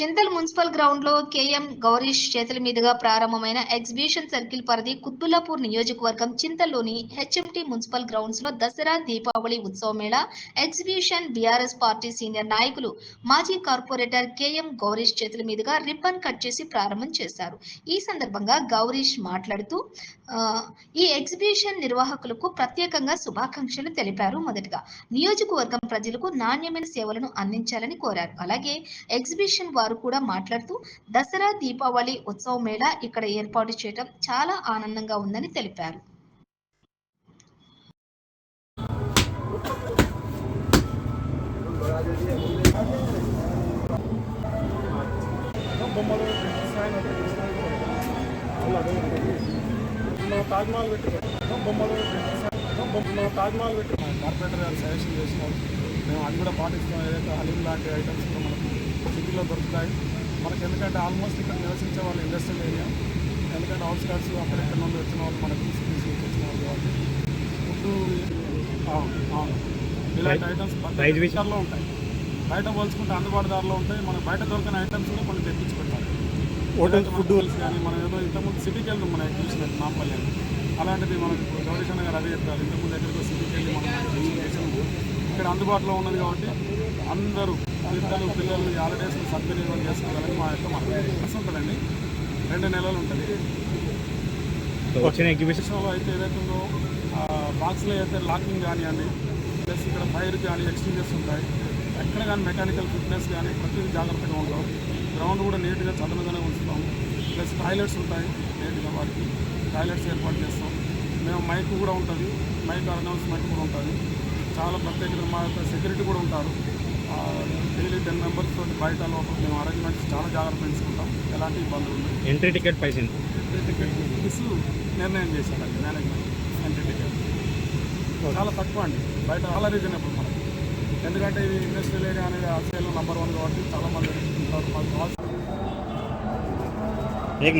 Chintal municipal గ్రౌండ్లో K M Gowrish చేతుల మీదుగా ప్రారంభమైన ఎగ్జిబిషన్ సర్కిల్ పరిధి కుత్బుల్లాపూర్ నియోజకవర్గం చింతల్లోని హెచ్ఎంటి మున్సిపల్ గ్రౌండ్స్లో దసరా దీపావళి ఉత్సవ mela exhibition BRS party senior నాయకులు మాజీ కార్పొరేటర్ కేఎం గౌరీష్ చేతుల మీదుగా రిబ్బన్ కట్ చేసి ప్రారంభం చేశారు. ఈ సందర్భంగా గౌరీష్ మాట్లాడుతూ ఈ ఎగ్జిబిషన్ నిర్వాహకులకు ప్రత్యేకంగా శుభాకాంక్షలు తెలిపారు. మొదటగా నియోజకవర్గం ప్రజలకు నాణ్యమైన సేవలను అందించాలని కోరారు. అలాగే ఎగ్జిబిషన్ వారు కూడా మాట్లాడుతూ దసరా దీపావళి ఉత్సవ మేళా ఇక్కడ ఏర్పాటు చేయడం చాలా ఆనందంగా ఉందని తెలిపారు. అలా తాజ్మహల్ పెట్టి బొమ్మలు డిజైన్ మనం తాజ్మహల్ పెట్టి కార్పొరేటర్ గారు సజెషన్ చేసినారు. మేము అది కూడా పాటిస్తున్నాం. ఏదైతే హలీం లాంటి ఐటమ్స్ కూడా మనకు సిటీలో దొరుకుతాయి. మనకి ఎందుకంటే ఆల్మోస్ట్ ఇక్కడ నివసించే వాళ్ళు ఇండస్ట్రియల్ ఏరియా ఎందుకంటే అవుట్ స్కర్ట్స్ అక్కడెక్కడ నుండి వచ్చిన వాళ్ళు మనకు సిటీస్ నుంచి వచ్చిన వాళ్ళు కాబట్టి. ఫుడ్ ఇలాంటి ఐటమ్స్ Price which- లో ఉంటాయి. బయట పోల్చుకుంటే అందుబాటు ధరలో ఉంటాయి. మనకు బయట దొరికిన ఐటమ్స్ కూడా కొన్ని తెప్పించి పెట్టాలి. హోటల్ ఫుడ్ కానీ మనం ఏదో ఇంతకుముందు సిటీకి వెళ్తాం మనం చూసినట్టు నాంపల్లి అలాంటిది మనకు గౌరీశన్న గారు అదే చెప్పారు. ఇంతకుముందు ఎక్కడికో సిటీకి వెళ్ళి మనం చేసాము ఇక్కడ అందుబాటులో ఉన్నది కాబట్టి అందరూ పిల్లలు పిల్లలు ఈ హాలిడేస్ సద్వినియోగం చేసుకోవాలని మా యొక్క మనం ఉంటుందండి. రెండు నెలలు ఉంటుంది. వచ్చిన ఎగ్జిబిషన్ విషయంలో అయితే ఏదైతే ఉందో బాక్స్లో అయితే లాకింగ్ కానివ్వండి ప్లస్ ఇక్కడ ఫైర్ కానీ ఎక్స్చేంజెస్ ఉంటాయి. ఎక్కడ కానీ మెకానికల్ ఫిట్నెస్ కానీ ప్రతిదీ జాగ్రత్తగా ఉంటాం. గ్రౌండ్ కూడా నీట్గా చదునుగానే ఉంచుతాం. ప్లస్ టాయిలెట్స్ ఉంటాయి నీట్గా వాటికి. టాయిలెట్స్ ఏర్పాటు చేస్తాం. మేము మైక్ కూడా ఉంటుంది. మైక్ అనౌన్స్మెంట్ కూడా ఉంటుంది. చాలా ప్రత్యేకత మా యొక్క సెక్యూరిటీ కూడా ఉంటారు. డైలీ టెన్ మెంబర్స్ తోటి బయట లోపల మేము అరేంజ్మెంట్స్ చాలా జాగ్రత్త తీసుకుంటాం ఎలాంటి ఇబ్బందులు ఉన్నాయి ఎంట్రీ టికెట్ పైసలు టికెట్స్ నిర్ణయం చేశారండి మేనేజ్మెంట్ ఎంట్రీ టికెట్ చాలా తక్కువ అండి. బయట చాలా రీజనబుల్ మనకి. ఎందుకంటే ఇది ఇండస్ట్రియల్ ఏరియా అనేది ఆసియాలో నెంబర్ వన్ కాబట్టి చాలా మంది ఉంటారు. మాకు కావాల్సిన एक